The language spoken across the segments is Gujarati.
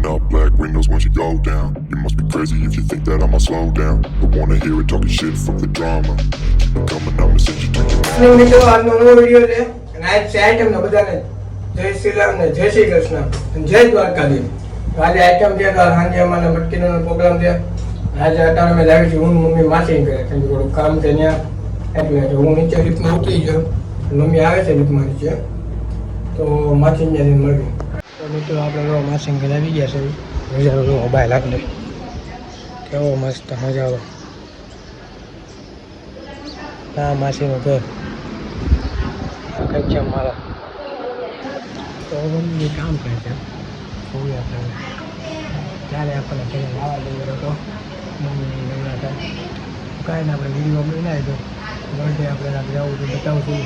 Rolling up black windows once you go down. You must be crazy if you think that I'ma slow down. I wanna hear it talking shit, from the drama. Keep it coming, I'ma send you to your સ્નેહ મિત્રો આજનો નવો વીડિયો છે અને આજ છે આઈટમ ને બધાને જય શ્રી રામ ને જય શ્રી કૃષ્ણ અને જય દ્વારકાધીશ આજે આઈટમ છે તો સાંજે અમારે મટકીનો પ્રોગ્રામ છે આજે અટાણે મેં લાવી છે હું મમ્મી માસી કરે કેમ થોડું કામ છે ત્યાં એટલે હું નીચે લિફ્ટમાં ઉતરી ગયો મમ્મી આવે છે લિફ્ટમાં નીચે તો માસી ત્યાંથી મળવી તો મિત્રો આપણે જો માસી ઘરે આવી ગયા છે. નજારો જો મોબાઈલ આપણે કેવો મસ્ત નજારો હા માસીનું ઘર. કંઈક છે મારા તો મમ્મી કામ કરે છે. જોઈએ આપણે ત્યારે આપણને ઘરે લાવવા જઈએ તો મમ્મી નવરા થાય કાંઈ ને, આપણે વીડિયો બનાવી દો બર્થડે આપણે જવું આવું તો બતાવશું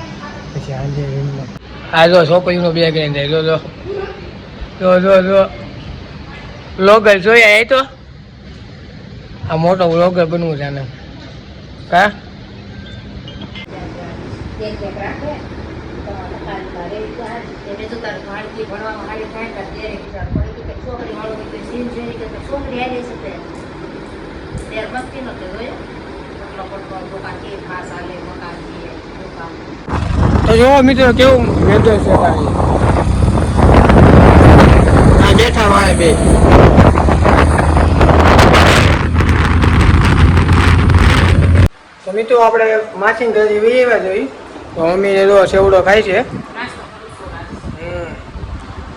પછી સાંજે રૂમમાં આ જો, છોકરીનો બેગ લઈને જાય જો. જો જો જો. લોગર જોયા એ તો? આ મોટો લોગર બનવું છે આને. કા? તો જોવો મિત્રો, કેવું વેધર છે બેઠા વાળે બે. તો મિત્રો આપણે માછીન ઘરે વહી જોઈએ જોઈ તો મમ્મી જો સેવડો ખાય છે.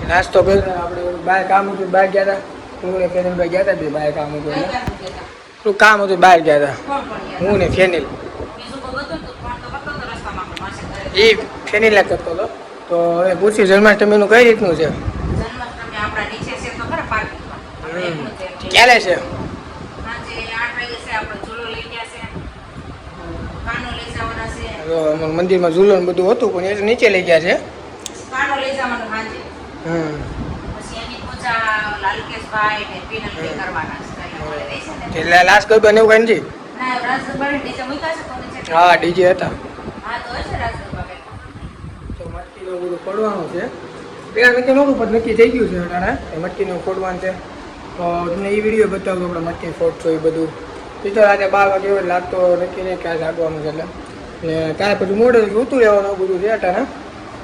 નાસ્તો કર્યો આપણે બહાર કામ હતું બહાર ગયા હતા હું ને ફેનિલભાઈ ગયા હતા બે બહાર કામ હતું શું કામ હતું બહાર ગયા હતા હું ને ફેનિલ. એ ફેનિલા કરતો હતો. તો હવે પૂછ્યું જન્માષ્ટમીનું કઈ રીતનું છે જન્માષ્ટમી આપણા નીચે છે તો ખરા પાર્કિંગમાં આપણે હમ. એકનું છે. ક્યારે છે સાંજે આઠ વાગે છે આપણે ચૂલો લઈ ગયા છે કાનો લઈ જવાના છે તો છે મંદિરમાં ઝૂલો બધું હતું પણ એ નીચે લઈ ગયા છે. એટલે લાસ્ટ ગરબા ને એવું કઈ નથી? હા ડીજે હતા. મટકીનું બધું ફોડવાનું છે. પેલા નક્કી નહોતું પણ નક્કી થઈ ગયું છે અટાણે. મટકીનું ફોડવાનું છે. તમને એ વીડિયો બતાવું, આપણે મટકી ફોટો એ બધું. એ તો રાતે બાર વાગે એવો લાગતો નક્કી નહીં ક્યાં જાગવાનું છે એટલે. ને કાલે પછી મોડે ઉતું રહેવાનું બધું છે અટાણે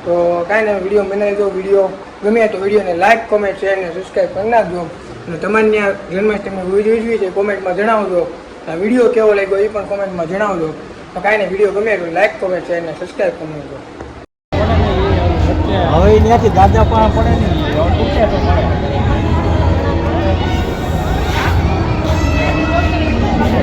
તો કાંઈ નહીં વીડિયો બનાવી દો વીડિયો ગમે તો વિડીયોને લાઇક કોમેન્ટ શેર ને સબસ્ક્રાઈબ કરી નાખજો. અને તમારે ત્યાં જન્માષ્ટમી વીડિયો ઉજવી છે કોમેન્ટમાં જણાવજો. આ વીડિયો કેવો લાગ્યો એ પણ કોમેન્ટમાં જણાવજો. તો કાંઈ ને વીડિયો ગમે તો લાઇક કોમેન્ટ શેર ને સબસ્ક્રાઈબ કરી નાખજો. હવે ત્યાંથી દાદા પણ પડે નહીં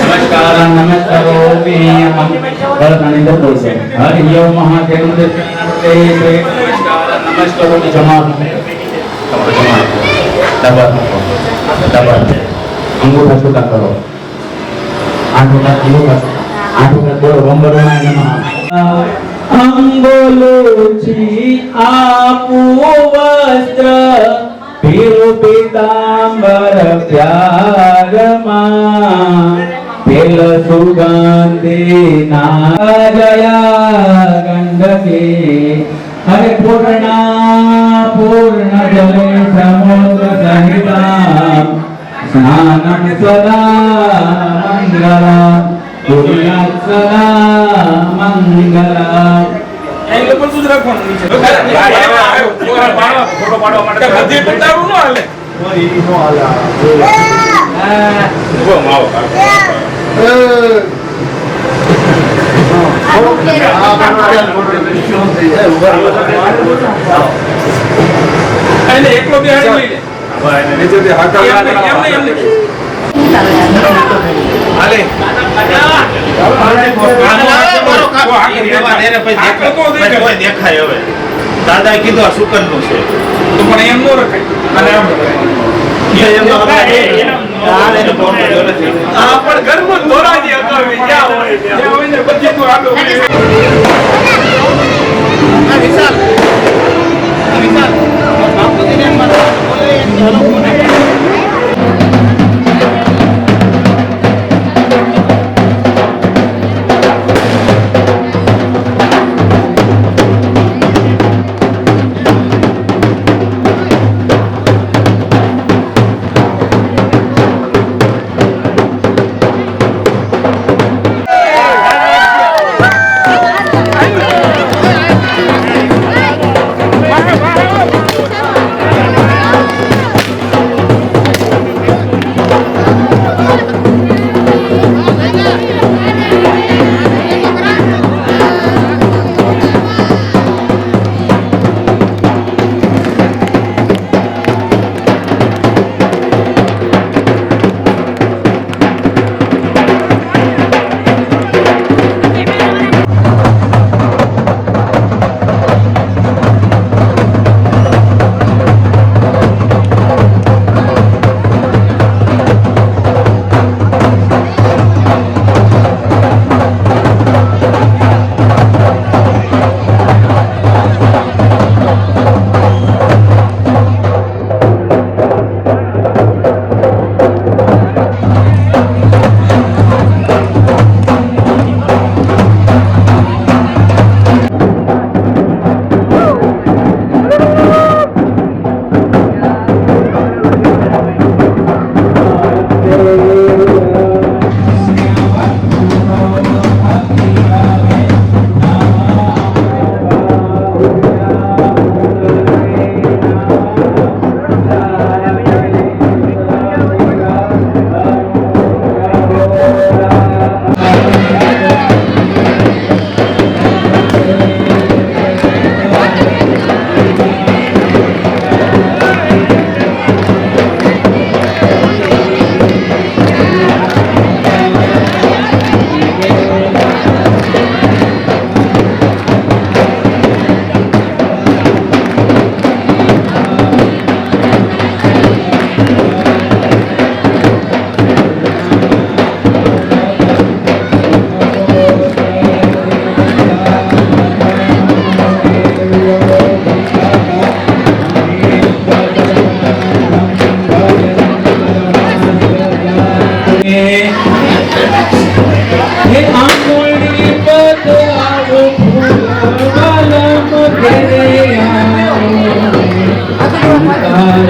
नमस्कारं नमस्कारोमि यमं वरदानिन्दं दोषे हरि ओम महादेवं दक्षिणामूर्ते नमस्कारं नमस्कारोमि क्षमापणे दबत दबत अंगूठा छोटा करो आंगूठा अंगूठा आंगूठा दो ओम वरदानाय नमः हम बोलो जी आपो वस्त्र भीरु पीतांबर प्यार तेल सुगंधी नाजया गंडके हरे पूर्णा पूर्ण जले समुद्र सहिता। स्नानं सदा मंगला। पुण्यात सदा मंगला। એટલે બધું જ રાખવાનું નીચે. ફોટો પાડવા માટે બધી પતાવું ન હાલે. ઊભો માવો એટલે એકલો બેહાડી લઈ લે. એમને, એમને, એમને. દેખાય. હવે. દાદા કીધું આ સુકનનું છે. તો પણ એમ નો રખાય. અને એમ રખાય.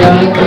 Yeah.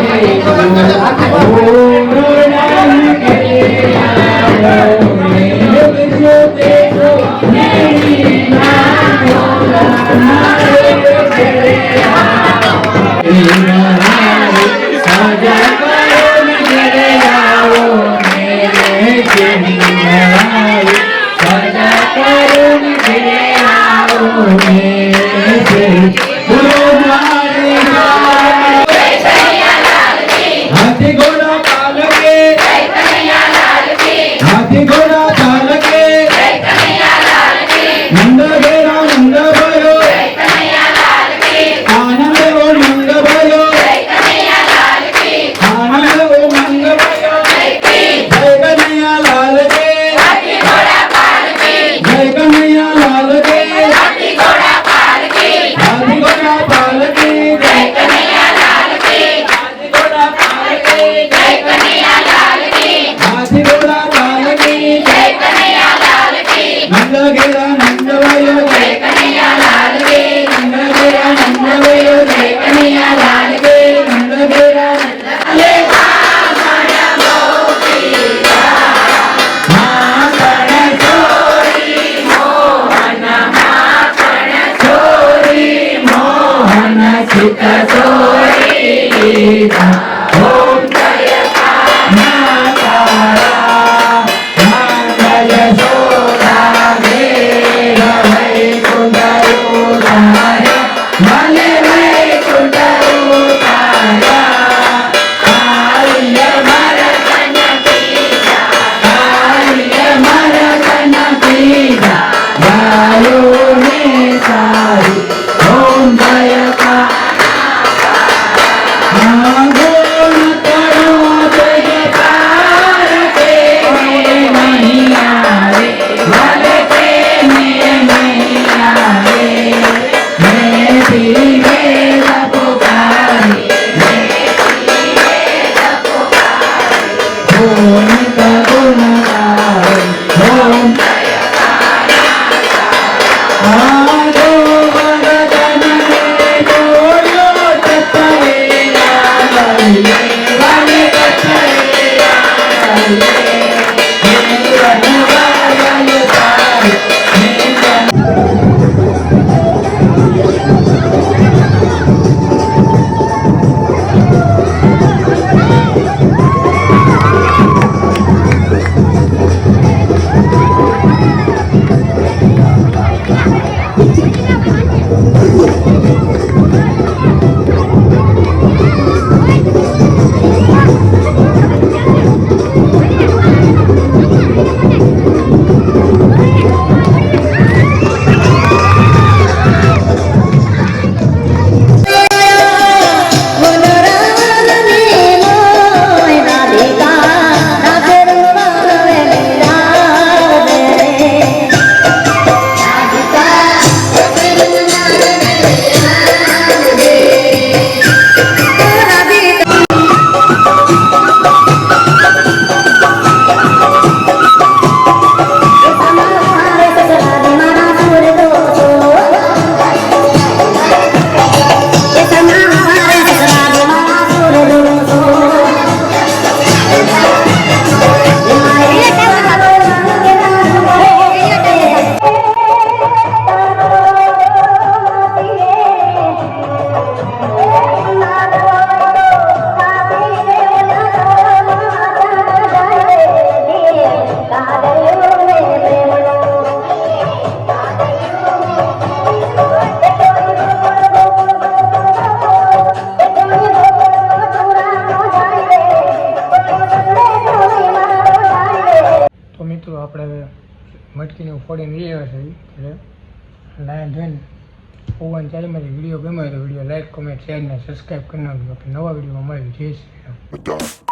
Money. Música જોઈને હોવાનું ચાલે મારે વીડિયો ગમે તો વીડિયો લાઈક કોમેન્ટ શેર ને સબસ્ક્રાઈબ કરી નાખજો. નવા વિડીયોમાં મળીએ. જય શ્રી રામ.